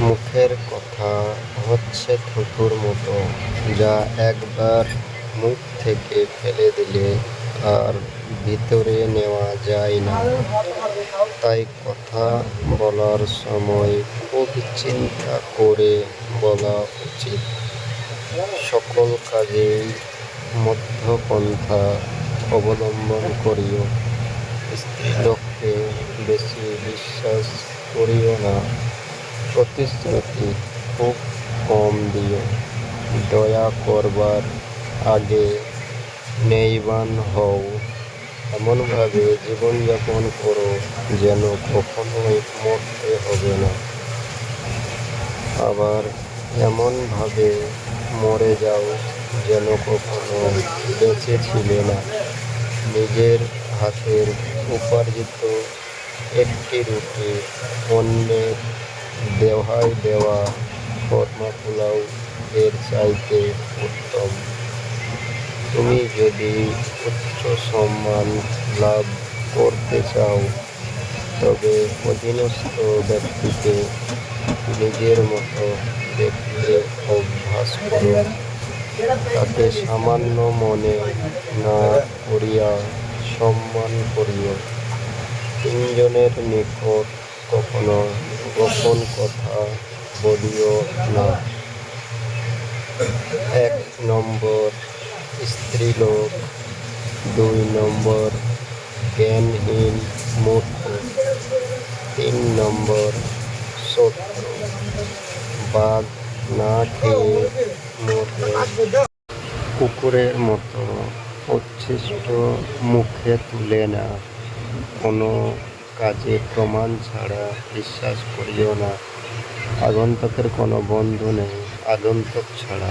মুখের কথা হচ্ছে থুতুর মতো। যা একবার মুখ থেকে ফেলে দিলে আর ভিতরে নেওয়া যায় না। তাই কথা বলার সময় খুব চিন্তা করে বলা উচিত। সকল কাজেই মধ্যপন্থা অবলম্বন করিও। স্ত্রীলোককে বেশি বিশ্বাস করিও না। প্রতিশ্রুতি খুব কম দিও। দয়া করবার আগে নেইবান হও। এমনভাবে জীবনযাপন করো যেন কখনোই মরতে হবে না। আবার এমনভাবে মরে যাও যেন কখনো বেঁচে ছিলে না। নিজের হাতের উপার্জিত একটি রুটি অন্যের দেওয়ায় দেওয়া কর্মা পোলাও এর চাইতে উত্তম। তুমি যদি উচ্চ সম্মান লাভ করতে চাও, তবে অধীনস্থ ব্যক্তিকে নিজের মতো দেখতে অভ্যাস করো। তাকে সামান্য মনে না করিয়া সম্মান করিও। তিনজনের নিকট কখনো গোপন কথা বলিও না। এক নম্বর স্ত্রীলোক, দুই নম্বর জ্ঞানহীন মূর্খ, তিন নম্বর শত্রু। বাঘ না খেয়ে মরলে কুকুরের মতো উচ্ছিষ্ট মুখে তুলে না। কোনো কাজে প্রমাণ ছাড়া বিশ্বাস করিও না। আগন্তকের কোনো বন্ধু নেই আগন্তক ছাড়া।